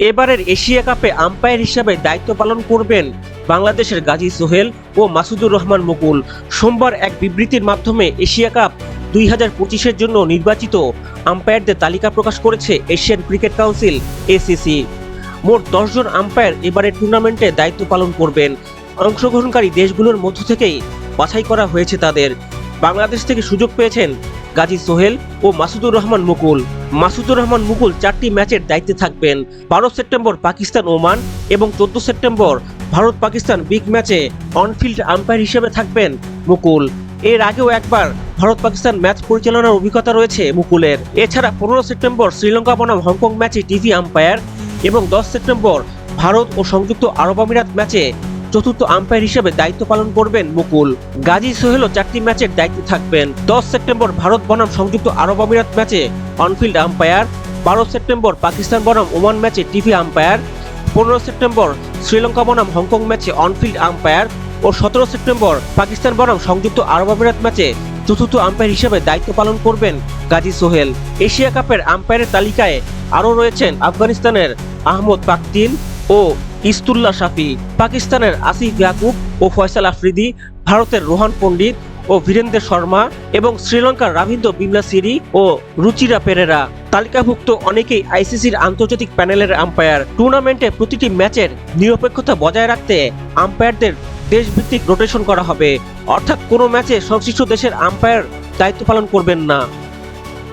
এবারের এশিয়া কাপে আম্পায়ার হিসাবে দায়িত্ব পালন করবেন বাংলাদেশের গাজী সোহেল ও মাসুদুর রহমান মুকুল। সোমবার এক বিবৃতির মাধ্যমে এশিয়া কাপ দুই হাজার পঁচিশের জন্য নির্বাচিত আম্পায়ারদের তালিকা প্রকাশ করেছে এশিয়ান ক্রিকেট কাউন্সিল, এসিসি। মোট দশজন আম্পায়ার এবারের টুর্নামেন্টে দায়িত্ব পালন করবেন। অংশগ্রহণকারী দেশগুলোর মধ্য থেকেই বাছাই করা হয়েছে তাদের। বাংলাদেশ থেকে সুযোগ পেয়েছেন গাজী সোহেল ও মাসুদুর রহমান মুকুল। মাসুদুর রহমান মুকুল চারটি ম্যাচের দায়িত্বে থাকবেন। বারো সেপ্টেম্বর পাকিস্তান ওমান এবং চোদ্দ সেপ্টেম্বর ভারত পাকিস্তান বিগ ম্যাচে অনফিল্ড আম্পায়ার হিসেবে থাকবেন মুকুল। এর আগেও একবার ভারত পাকিস্তান ম্যাচ পরিচালনার অভিজ্ঞতা রয়েছে মুকুলের। এছাড়া পনেরো সেপ্টেম্বর শ্রীলঙ্কা বনাম হংকং ম্যাচে টিভি আম্পায়ার এবং দশ সেপ্টেম্বর ভারত ও সংযুক্ত আরব আমিরাত ম্যাচে চতুর্থ আম্পায়ার হিসেবে দায়িত্ব পালন করবেন মুকুল। গাজী সোহেলও চারটি ম্যাচের দায়িত্বে থাকবেন। দশ সেপ্টেম্বর ভারত বনাম সংযুক্ত আরব আমিরাত ম্যাচে অনফিল্ড আম্পায়ার বারো সেপ্টেম্বর পাকিস্তান বনাম ওমান ম্যাচে টিভি আম্পায়ার পনেরো সেপ্টেম্বর শ্রীলঙ্কা বনাম হংকং ম্যাচে অনফিল্ড আম্পায়ার ও সতেরো সেপ্টেম্বর পাকিস্তান বনাম সংযুক্ত আরব আমিরাত ম্যাচে চতুর্থ আম্পায়ার হিসেবে দায়িত্ব পালন করবেন গাজী সোহেল। এশিয়া কাপের আম্পায়ারের তালিকায় আরও রয়েছেন আফগানিস্তানের আহমদ পাকতিন ও ইস্তুল্লাহ শাফি, পাকিস্তানের আসিফ ইয়াকুব ও ফয়সাল আফ্রিদি, ভারতের রোহান পণ্ডিত ও বীরেন্দ্র শর্মা এবং শ্রীলঙ্কার রাভিন্দ্র বিমলা সিরি ও রুচিরা পেরেরা। তালিকাভুক্ত অনেকেই আইসিসির আন্তর্জাতিক প্যানেলের আম্পায়ার। টুর্নামেন্টে প্রতিটি ম্যাচের নিরপেক্ষতা বজায় রাখতে আম্পায়ারদের দেশভিত্তিক রোটেশন করা হবে। অর্থাৎ কোনো ম্যাচে সংশ্লিষ্ট দেশের আম্পায়ার দায়িত্ব পালন করবেন না।